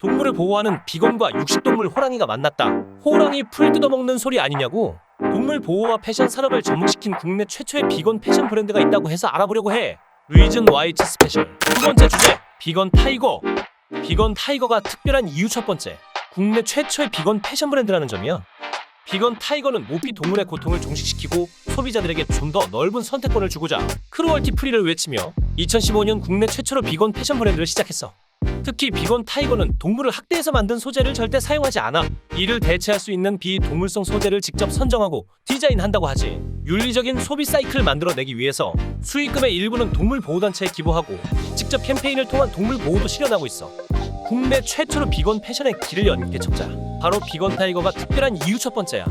동물을 보호하는 비건과 육식동물 호랑이가 만났다. 호랑이 풀 뜯어먹는 소리 아니냐고? 동물 보호와 패션 산업을 접목시킨 국내 최초의 비건 패션 브랜드가 있다고 해서 알아보려고 해. 리즌 YH 스페셜. 두 번째 주제. 비건 타이거. 비건 타이거가 특별한 이유 첫 번째. 국내 최초의 비건 패션 브랜드라는 점이야. 비건 타이거는 모피 동물의 고통을 종식시키고 소비자들에게 좀 더 넓은 선택권을 주고자 크루얼티 프리를 외치며 2015년 국내 최초로 비건 패션 브랜드를 시작했어. 특히 비건 타이거는 동물을 학대해서 만든 소재를 절대 사용하지 않아. 이를 대체할 수 있는 비동물성 소재를 직접 선정하고 디자인한다고 하지. 윤리적인 소비 사이클을 만들어내기 위해서 수익금의 일부는 동물 보호단체에 기부하고 직접 캠페인을 통한 동물 보호도 실현하고 있어. 국내 최초로 비건 패션의 길을 연 개척자. 바로 비건 타이거가 특별한 이유 첫 번째야.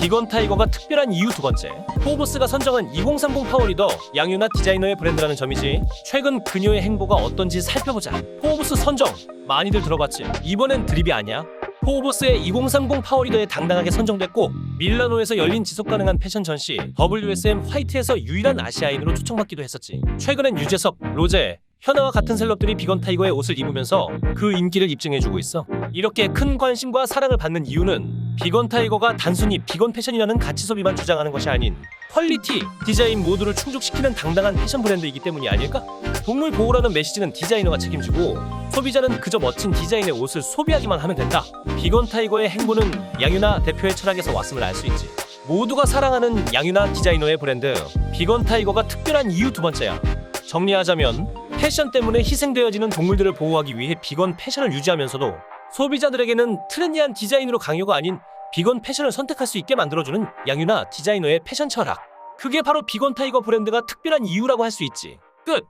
비건 타이거가 특별한 이유 두 번째. 포브스가 선정한 2030 파워리더 양유나 디자이너의 브랜드라는 점이지. 최근 그녀의 행보가 어떤지 살펴보자. 포브스 선정 많이들 들어봤지. 이번엔 드립이 아니야. 포브스의 2030 파워리더에 당당하게 선정됐고 밀라노에서 열린 지속 가능한 패션 전시 WSM 화이트에서 유일한 아시아인으로 초청받기도 했었지. 최근엔 유재석, 로제, 현아와 같은 셀럽들이 비건 타이거의 옷을 입으면서 그 인기를 입증해주고 있어. 이렇게 큰 관심과 사랑을 받는 이유는 비건 타이거가 단순히 비건 패션이라는 가치 소비만 주장하는 것이 아닌 퀄리티, 디자인 모두를 충족시키는 당당한 패션 브랜드이기 때문이 아닐까? 동물 보호라는 메시지는 디자이너가 책임지고 소비자는 그저 멋진 디자인의 옷을 소비하기만 하면 된다. 비건 타이거의 행보는 양유나 대표의 철학에서 왔음을 알 수 있지. 모두가 사랑하는 양유나 디자이너의 브랜드 비건 타이거가 특별한 이유 두 번째야. 정리하자면 패션 때문에 희생되어지는 동물들을 보호하기 위해 비건 패션을 유지하면서도 소비자들에게는 트렌디한 디자인으로 강요가 아닌 비건 패션을 선택할 수 있게 만들어주는 양유나 디자이너의 패션 철학. 그게 바로 비건 타이거 브랜드가 특별한 이유라고 할 수 있지. 끝!